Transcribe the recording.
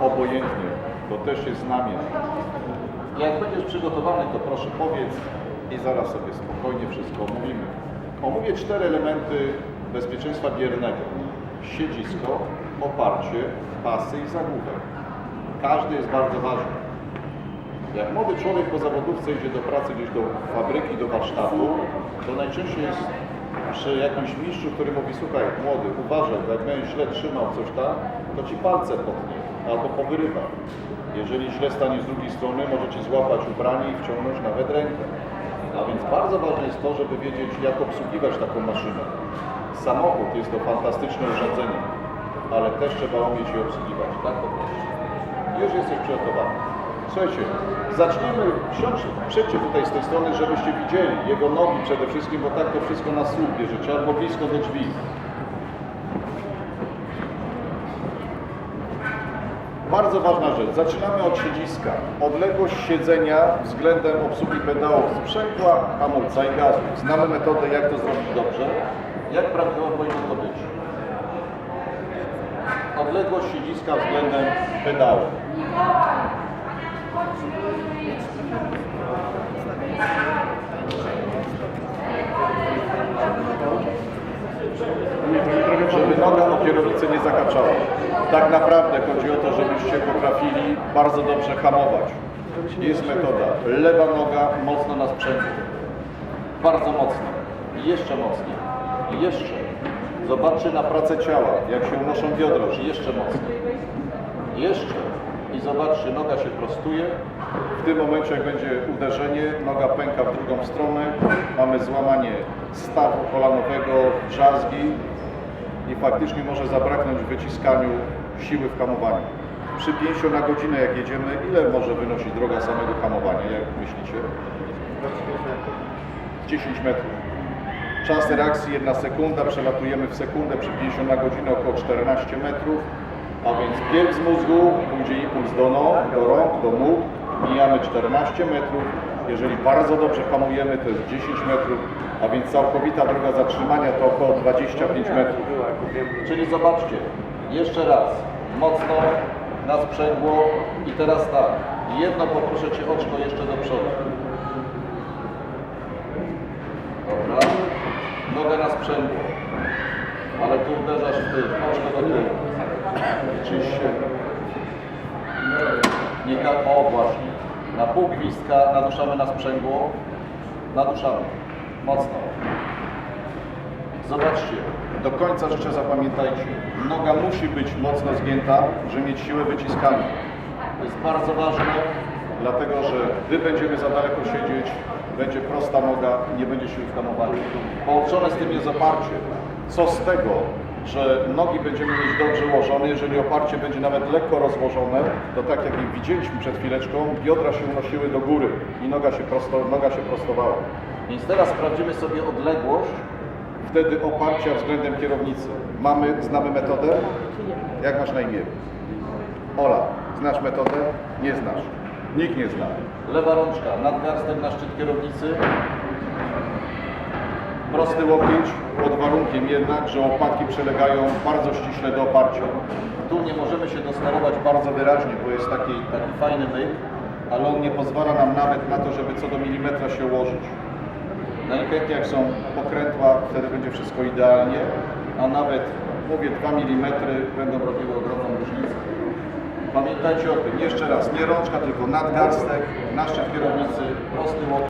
obojętnie, to też jest znamię. Jak będziesz przygotowany, to proszę powiedz i zaraz sobie spokojnie wszystko omówimy. Omówię cztery elementy bezpieczeństwa biernego. Siedzisko, oparcie, pasy i zagłówek. Każdy jest bardzo ważny. Jak młody człowiek po zawodówce idzie do pracy, gdzieś do fabryki, do warsztatu, to najczęściej jest przy jakimś mistrzu, który mówi, słuchaj, młody, uważaj, bo jak będziesz źle trzymał coś tam, to ci palce potnie albo powyrywa. Jeżeli źle stanie z drugiej strony, może ci złapać ubranie i wciągnąć nawet rękę. A więc bardzo ważne jest to, żeby wiedzieć, jak obsługiwać taką maszynę. Samochód jest to fantastyczne urządzenie, ale też trzeba umieć je obsługiwać. Tak prostu. Już jesteś przygotowany. Słuchajcie, siądźcie, przyjdźcie tutaj z tej strony, żebyście widzieli jego nogi przede wszystkim, bo tak to wszystko na słuch bierzecie, albo blisko do drzwi. Bardzo ważna rzecz. Zaczynamy od siedziska. Odległość siedzenia względem obsługi pedałów sprzęgła, hamulca i gazu. Znamy metodę, jak to zrobić dobrze. Jak prawidłowo powinno to być? Odległość siedziska względem pedału. Żeby noga o kierownicę nie zakaczała. Tak naprawdę chodzi o to, żebyście potrafili bardzo dobrze hamować. Jest metoda. Lewa noga mocno na sprzęgło. Bardzo mocno. Jeszcze mocniej. Jeszcze. Zobaczcie na pracę ciała, jak się unoszą biodra, jeszcze mocniej. Jeszcze. I zobaczcie, noga się prostuje. W tym momencie, jak będzie uderzenie, noga pęka w drugą stronę. Mamy złamanie stawu kolanowego, drzazgi, i faktycznie może zabraknąć w wyciskaniu siły w hamowaniu. Przy 5 na godzinę jak jedziemy, ile może wynosić droga samego hamowania, jak myślicie? 10 metrów. Czas reakcji 1 sekunda, przelatujemy w sekundę przy 50 na godzinę około 14 metrów, a więc bieg z mózgu, pójdzie impuls do nóg, do rąk, do nóg, mijamy 14 metrów, jeżeli bardzo dobrze hamujemy to jest 10 metrów, a więc całkowita droga zatrzymania to około 25 metrów. Czyli zobaczcie, jeszcze raz, mocno na sprzęgło i teraz tak, jedno poproszę Cię oczko jeszcze do przodu. Dobra, nogę na sprzęgło, ale tu uderzasz w tył, oczko do tyłu. Czyście. Nie o właśnie, na pół gwizdka naduszamy na sprzęgło, naduszamy, mocno. Zobaczcie, do końca życzę zapamiętajcie, noga musi być mocno zgięta, żeby mieć siłę wyciskania. To jest bardzo ważne, dlatego że gdy będziemy za daleko siedzieć, będzie prosta noga, nie będzie siły w hamowaniu. Połączone z tym jest oparcie. Co z tego, że nogi będziemy mieć dobrze ułożone, jeżeli oparcie będzie nawet lekko rozłożone, to tak jak widzieliśmy przed chwileczką, biodra się unosiły do góry i noga się, prosto, noga się prostowała. Więc teraz sprawdzimy sobie odległość wtedy oparcia względem kierownicy. Mamy, znamy metodę? Jak masz na imię? Ola, znasz metodę? Nie znasz. Nikt nie zna. Lewa rączka, nadgarstek na szczyt kierownicy. Prosty łokieć, pod warunkiem jednak, że łopatki przylegają bardzo ściśle do oparcia. Tu nie możemy się dosterować bardzo wyraźnie, bo jest taki, taki fajny myk, ale on nie pozwala nam nawet na to, żeby co do milimetra się ułożyć. Najchętniej jak są pokrętła, wtedy będzie wszystko idealnie, a nawet, mówię, 2 mm będą robiły ogromną różnicę. Pamiętajcie o tym, jeszcze raz, nie rączka, tylko nadgarstek, na szczyt kierownicy, prosty łokieć.